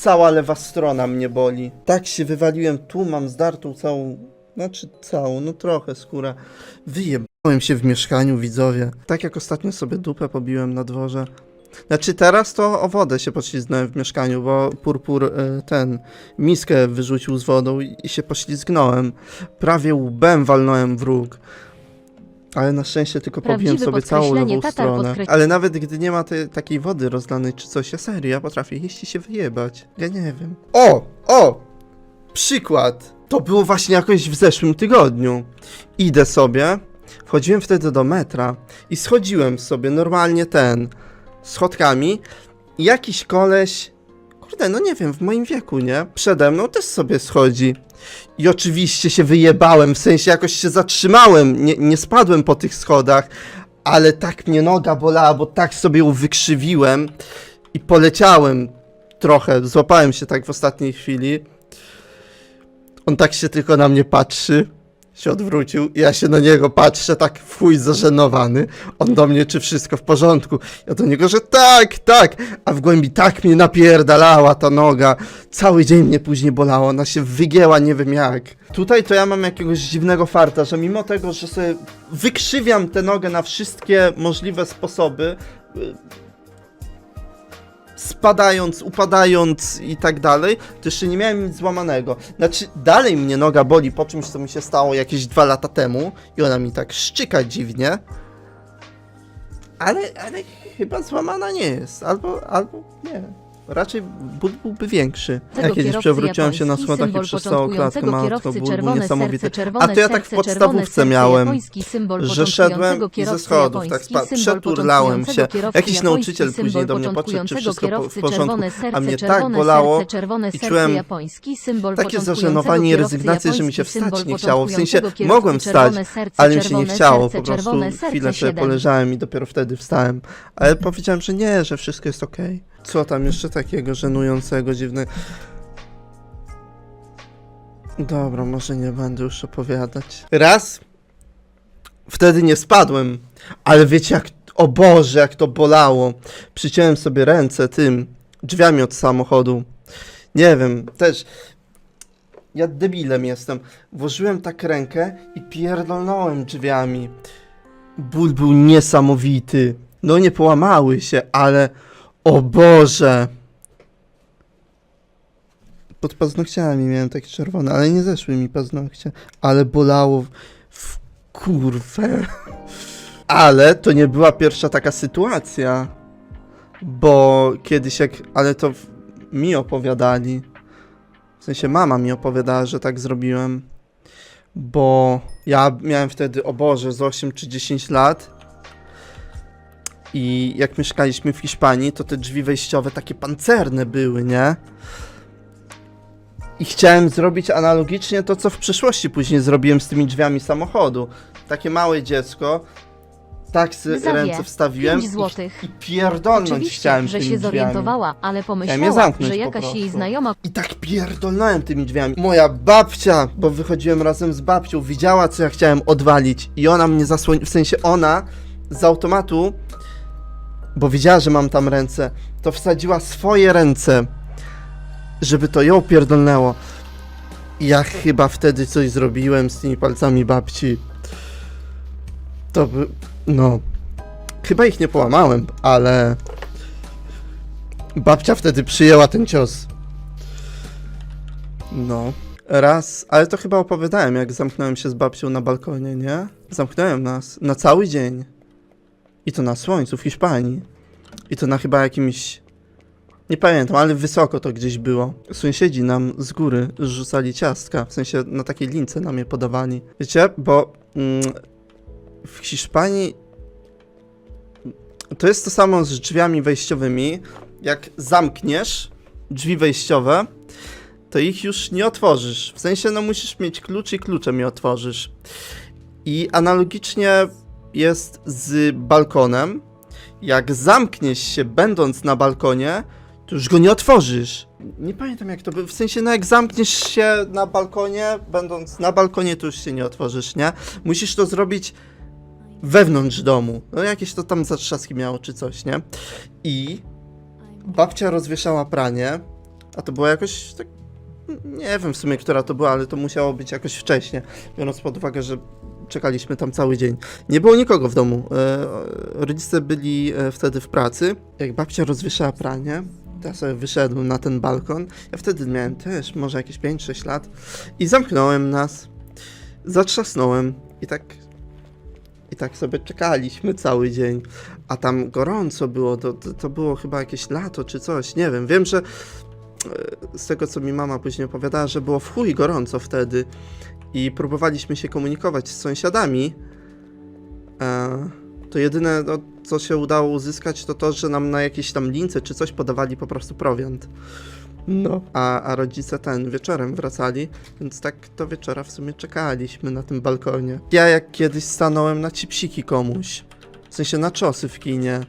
cała lewa strona mnie boli. Tak się wywaliłem, tu mam zdartą całą, znaczy całą, no trochę skórę. Wyjebałem się w mieszkaniu, widzowie. Tak jak ostatnio sobie dupę pobiłem na dworze. Znaczy teraz to o wodę się poślizgnąłem w mieszkaniu, bo purpur y, ten miskę wyrzucił z wodą i się poślizgnąłem. Prawie łbem walnąłem w róg. Ale na szczęście tylko pobiłem Prawdziwe sobie całą podkreślenie, lewą tatar stronę. podkreś- Ale nawet gdy nie ma tej, takiej wody rozlanej czy coś, ja serio, ja potrafię jeść i się wyjebać. Ja nie wiem. O! O! Przykład! To było właśnie jakoś w zeszłym tygodniu. Idę sobie, wchodziłem wtedy do metra i schodziłem sobie normalnie ten, schodkami i jakiś koleś, kurde, no nie wiem, w moim wieku, nie? Przede mną też sobie schodzi. I oczywiście się wyjebałem, w sensie jakoś się zatrzymałem, nie, nie spadłem po tych schodach, ale tak mnie noga bolała, bo tak sobie ją wykrzywiłem i poleciałem trochę, złapałem się tak w ostatniej chwili. On tak się tylko na mnie patrzy, się odwrócił, ja się na niego patrzę, tak w chuj zażenowany. On do mnie, czy wszystko w porządku? Ja do niego, że tak, tak, a w głębi tak mnie napierdalała ta noga. Cały dzień mnie później bolała, ona się wygięła nie wiem jak. Tutaj to ja mam jakiegoś dziwnego farta, że mimo tego, że sobie wykrzywiam tę nogę na wszystkie możliwe sposoby, spadając, upadając i tak dalej, to jeszcze nie miałem nic złamanego. Znaczy, dalej mnie noga boli po czymś, co mi się stało jakieś dwa lata temu i ona mi tak szczyka dziwnie. Ale, ale chyba złamana nie jest. Albo, albo nie. Raczej ból byłby większy. Ja kiedyś przewróciłem się na schodach i przez całą klatkę matko, był czerwone niesamowity. serce, czerwone A to ja tak w podstawówce miałem, że szedłem i ze schodów, tak przeturlałem się. Jakiś nauczyciel później do mnie podszedł, czy wszystko w porządku, a mnie tak bolało i czułem takie zażenowanie i rezygnację, że mi się wstać nie chciało. W sensie mogłem wstać, ale mi się nie chciało, po prostu chwilę sobie poleżałem i dopiero wtedy wstałem. Ale powiedziałem, że nie, że wszystko jest okej. Co tam jeszcze takiego żenującego, dziwnego? Dobra, może nie będę już opowiadać. Raz, wtedy nie spadłem, ale wiecie jak, o Boże, jak to bolało. Przyciąłem sobie ręce tym, drzwiami od samochodu. Nie wiem, też, ja debilem jestem. Włożyłem tak rękę i pierdolnąłem drzwiami. Ból był niesamowity. No nie połamały się, ale o Boże. Pod paznokciami miałem takie czerwone, ale nie zeszły mi paznokcie. Ale bolało w, w kurwę. Ale to nie była pierwsza taka sytuacja. Bo kiedyś jak, ale to w, mi opowiadali. W sensie mama mi opowiadała, że tak zrobiłem. Bo ja miałem wtedy, o Boże, z 8 czy 10 lat. I jak mieszkaliśmy w Hiszpanii, to te drzwi wejściowe takie pancerne były, nie? I chciałem zrobić analogicznie to, co w przyszłości później zrobiłem z tymi drzwiami samochodu. Takie małe dziecko, tak Zawie, ręce wstawiłem pięć złotych. i, i pierdolnąć Oczywiście, chciałem że tymi się drzwiami. zorientowała, ale je pomyślała, zamknąć że po jakaś jej znajoma I tak pierdolnąłem tymi drzwiami. Moja babcia, bo wychodziłem razem z babcią, widziała co ja chciałem odwalić i ona mnie zasłoniła, w sensie ona z automatu, bo widziała, że mam tam ręce, to wsadziła swoje ręce, żeby to ją pierdolnęło. Ja chyba wtedy coś zrobiłem z tymi palcami babci. To by... no... Chyba ich nie połamałem, ale... Babcia wtedy przyjęła ten cios. No. Raz, ale to chyba opowiadałem, jak zamknąłem się z babcią na balkonie, nie? Zamknąłem nas na cały dzień. I to na słońcu w Hiszpanii. I to na chyba jakimś. Nie pamiętam, ale wysoko to gdzieś było. Sąsiedzi nam z góry rzucali ciastka, w sensie na takiej lince nam je podawali. Wiecie, bo mm, w Hiszpanii to jest to samo z drzwiami wejściowymi. Jak zamkniesz drzwi wejściowe, to ich już nie otworzysz. W sensie, no musisz mieć klucz i kluczem je otworzysz. I analogicznie jest z balkonem. Jak zamkniesz się będąc na balkonie, to już go nie otworzysz. Nie pamiętam jak to było. W sensie, no jak zamkniesz się na balkonie, będąc na balkonie, to już się nie otworzysz, nie? Musisz to zrobić wewnątrz domu. No jakieś to tam zatrzaski miało czy coś, nie? I babcia rozwieszała pranie A to było jakoś tak. Nie wiem w sumie, która to była, ale to musiało być jakoś wcześnie, biorąc pod uwagę, że czekaliśmy tam cały dzień. Nie było nikogo w domu. E, rodzice byli e, wtedy w pracy. Jak babcia rozwieszała pranie, ja sobie wyszedłem na ten balkon. Ja wtedy miałem też może jakieś 5-6 lat i zamknąłem nas. Zatrzasnąłem i tak. I tak sobie czekaliśmy cały dzień. A tam gorąco było, to, to, to było chyba jakieś lato czy coś, nie wiem. Wiem, że z tego co mi mama później opowiadała, że było w chuj gorąco wtedy i próbowaliśmy się komunikować z sąsiadami. E, to jedyne, no, co się udało uzyskać, to to, że nam na jakieś tam lince czy coś podawali po prostu prowiant. No. A, a rodzice ten wieczorem wracali, więc tak do wieczora w sumie czekaliśmy na tym balkonie. Ja jak kiedyś stanąłem na cipsiki komuś. W sensie na czosy w kinie.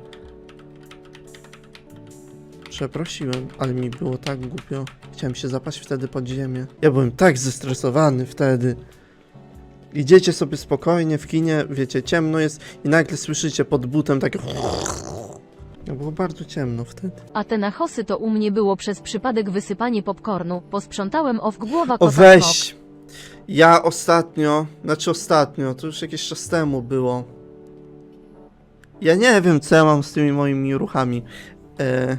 Przeprosiłem, ale mi było tak głupio. Chciałem się zapaść wtedy pod ziemię. Ja byłem tak zestresowany wtedy. Idziecie sobie spokojnie w kinie, wiecie, ciemno jest i nagle słyszycie pod butem takie... No było bardzo ciemno wtedy. A te nachosy to u mnie było przez przypadek wysypanie popcornu. Posprzątałem off głowa O kota smok. weź! Ja ostatnio, znaczy ostatnio, to już jakiś czas temu było. Ja nie wiem, co ja mam z tymi moimi ruchami. E,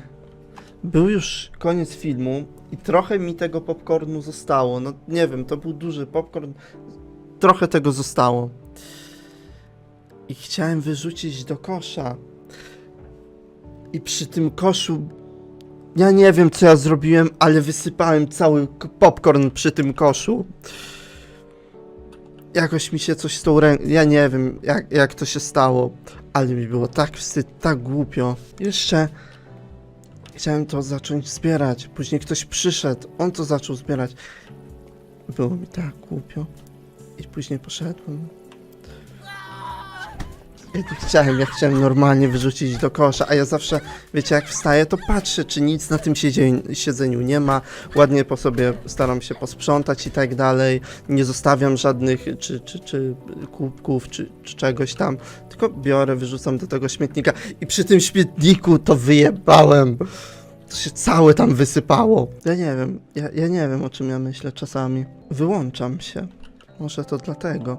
był już koniec filmu i trochę mi tego popcornu zostało. No nie wiem, to był duży popcorn. Trochę tego zostało. I chciałem wyrzucić do kosza. I przy tym koszu ja nie wiem, co ja zrobiłem, ale wysypałem cały popcorn przy tym koszu. Jakoś mi się coś z tą ręką. Ja nie wiem, jak, jak to się stało, ale mi było tak wstyd, tak głupio. Jeszcze chciałem to zacząć zbierać. Później ktoś przyszedł, on to zaczął zbierać. Było mi tak głupio. I później poszedłem. Ja nie chciałem, ja chciałem normalnie wyrzucić do kosza, a ja zawsze, wiecie, jak wstaję, to patrzę, czy nic na tym siedzeniu nie ma. Ładnie po sobie staram się posprzątać i tak dalej. Nie zostawiam żadnych, czy, czy, czy kubków, czy, czy czegoś tam. Tylko biorę, wyrzucam do tego śmietnika i przy tym śmietniku to wyjebałem. To się całe tam wysypało. Ja nie wiem, ja, ja nie wiem, o czym ja myślę czasami. Wyłączam się. Może to dlatego.